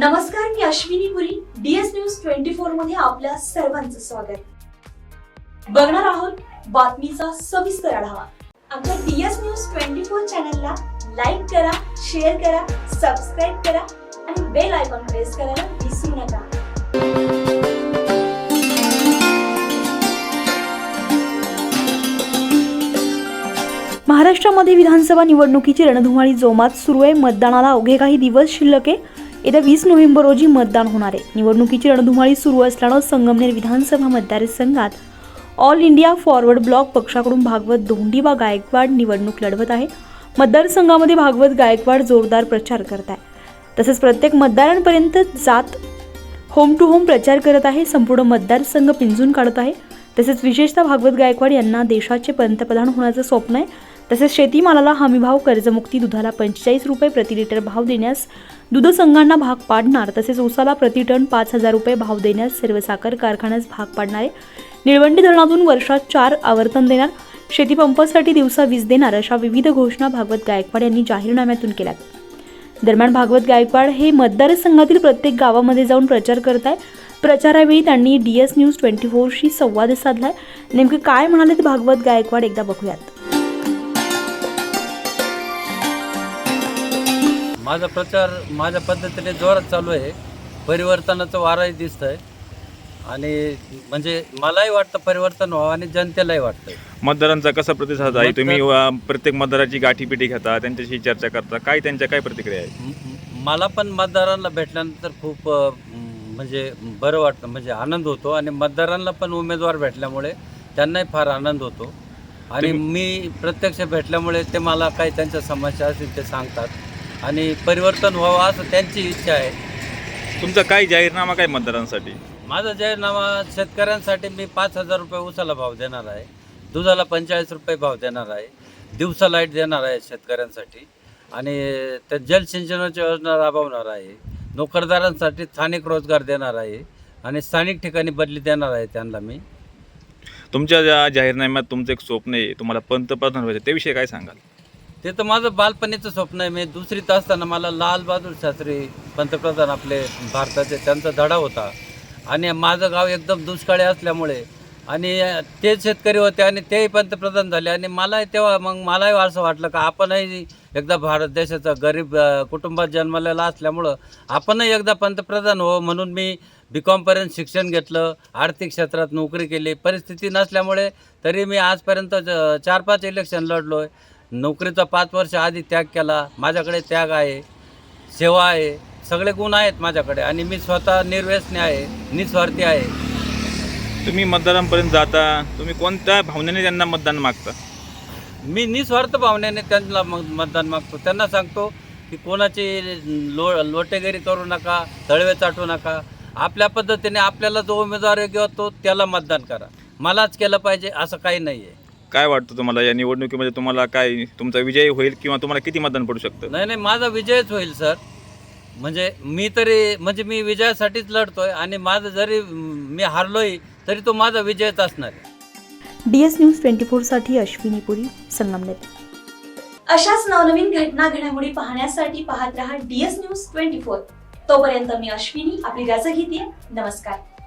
नमस्कार मी Ashwini Puri DS news twenty फोरमध्ये आपल्या सर्वांचं स्वागत. बघणार आहोत बातमीचा सविस्तर आढावा. आमच्या डीएस न्यूज ट्वेंटी फोर चॅनलला लाईक करा शेअर करा सबस्क्राईब करा आणि बेल आयकॉन प्रेस करायला विसरू नका. महाराष्ट्रामध्ये विधानसभा निवडणुकीची रणधुमाळी जोमात सुरू आहे मतदानाला अवघे काही दिवस शिल्लक आहे येत्या वीस नोव्हेंबर रोजी मतदान होणार आहे. निवडणुकीची रणधुमाळी सुरू असल्यानं संगमनेर विधानसभा मतदारसंघात ऑल इंडिया फॉरवर्ड ब्लॉक पक्षाकडून भागवत धोंडीबा गायकवाड निवडणूक लढवत आहे. मतदारसंघामध्ये भागवत गायकवाड जोरदार प्रचार करत आहे. तसेच प्रत्येक मतदारांपर्यंत जात होम टू होम प्रचार करत आहे. संपूर्ण मतदारसंघ पिंजून काढत आहे. तसेच विशेषतः भागवत गायकवाड यांना देशाचे पंतप्रधान होण्याचं स्वप्न आहे. तसेच शेतीमालाला हमीभाव कर्जमुक्ती दुधाला पंचेचाळीस रुपये प्रति लिटर भाव देण्यास दूध संघांना भाग पाडणार. तसेच ऊसाला प्रति टन पाच हजार रुपये भाव देण्यास सर्व साखर कारखान्यास भाग पाडणार आहे. निळवंडी धरणातून वर्षात चार आवर्तन देणार. शेतीपंपासाठी दिवसा वीज देणार अशा विविध घोषणा भागवत गायकवाड यांनी जाहीरनाम्यातून केल्या दरम्यान भागवत गायकवाड हे मतदारसंघातील प्रत्येक गावामध्ये जाऊन प्रचार करत आहे प्रचारावेळी त्यांनी डी एस न्यूज ट्वेंटी फोरशी संवाद साधलाय. नेमके काय म्हणाले ते भागवत गायकवाड एकदा बघूयात. माझा प्रचार माझ्या पद्धतीने जोरात चालू आहे. परिवर्तनाचं वारंही दिसतं आहे आणि म्हणजे मलाही वाटतं परिवर्तन व्हावं आणि जनतेलाही वाटतं मतदारांचा कसा प्रतिसाद आहे? तुम्ही अ, प्रत्येक मतदाराची गाठीपिटी घेता त्यांच्याशी चर्चा करता. काय त्यांच्या काय प्रतिक्रिया आहे? मला पण मतदारांना भेटल्यानंतर खूप अ, म, म्हणजे बरं वाटतं. म्हणजे आनंद होतो आणि मतदारांना पण उमेदवार भेटल्यामुळे त्यांनाही फार आनंद होतो. आणि मी प्रत्यक्ष भेटल्यामुळे ते मला काही त्यांच्या समस्या असतील ते सांगतात. आणि परिवर्तन व्हावं असं त्यांची इच्छा आहे. तुमचा काय जाहीरनामा काय मतदारांसाठी? माझा जाहीरनामा शेतकऱ्यांसाठी मी पाच हजार रुपये उसाला भाव देणार आहे. दुधाला पंचेचाळीस रुपये भाव देणार आहे. दिवसा लाइट देणार आहे शेतकऱ्यांसाठी. आणि त्या जलसिंचनाची योजना राबवणार आहे. नोकरदारांसाठी स्थानिक रोजगार देणार आहे. आणि स्थानिक ठिकाणी बदली देणार आहे त्यांना मी. तुमच्या ज्या जाहीरनाम्यात तुमचं एक स्वप्न आहे तुम्हाला पंतप्रधान व्हायचं त्याविषयी काय सांगाल? ते तर माझं बालपणीचं स्वप्न आहे. मी दुसरीत असताना मला लालबहादूर शास्त्री पंतप्रधान आपले भारताचे त्यांचा धडा होता. आणि माझं गाव एकदम दुष्काळी असल्यामुळे आणि ते शेतकरी होते आणि तेही पंतप्रधान झाले. आणि मलाही तेव्हा मग मलाही असं वाटलं का आपणही एकदा भारत देशाचा गरीब कुटुंबात जन्मलेला असल्यामुळं आपणही एकदा पंतप्रधान हो म्हणून मी बी कॉमपर्यंत शिक्षण घेतलं आर्थिक क्षेत्रात नोकरी केली. परिस्थिती नसल्यामुळे तरी मी आजपर्यंत चार पाच इलेक्शन लढलो आहे नोकरीचा पाच वर्ष आधी त्याग केला. माझ्याकडे त्याग आहे सेवा आहे सगळे गुण आहेत माझ्याकडे आणि मी स्वतः निर्व्यसनी आहे निस्वार्थी आहे. तुम्ही मतदारांपर्यंत जाता तुम्ही कोणत्या भावनेने त्यांना मतदान मागता? मी निस्वार्थ भावनेने त्यांना मग मतदान मागतो. त्यांना सांगतो की कोणाची लो लोटेगिरी करू नका तळवे चाटू नका. आपल्या पद्धतीने आपल्याला जो उमेदवार योग्य वाटतो त्याला मतदान करा. मलाच केलं पाहिजे असं काही नाही आहे काय वाटतं तुम्हाला या निवडणुकीमध्ये तुम्हाला काय तुमचा विजय होईल किंवा तुम्हाला किती मतदान पडू शकतं? नाही नाही माझा विजयच होईल सर. म्हणजे मी तरी म्हणजे मी विजयासाठीच लढतोय आणि माझं जरी मी हारलोय तरी तो माझा विजयच असणार आहे. डी एस न्यूज ट्वेंटी फोरसाठी अश्विनी पुरी संगमनेर अशाच नवनवीन घटना घडामोडी पाहण्यासाठी पाहत रहा D S news twenty four. तोपर्यंत मी अश्विनी आपली रजा घेते नमस्कार.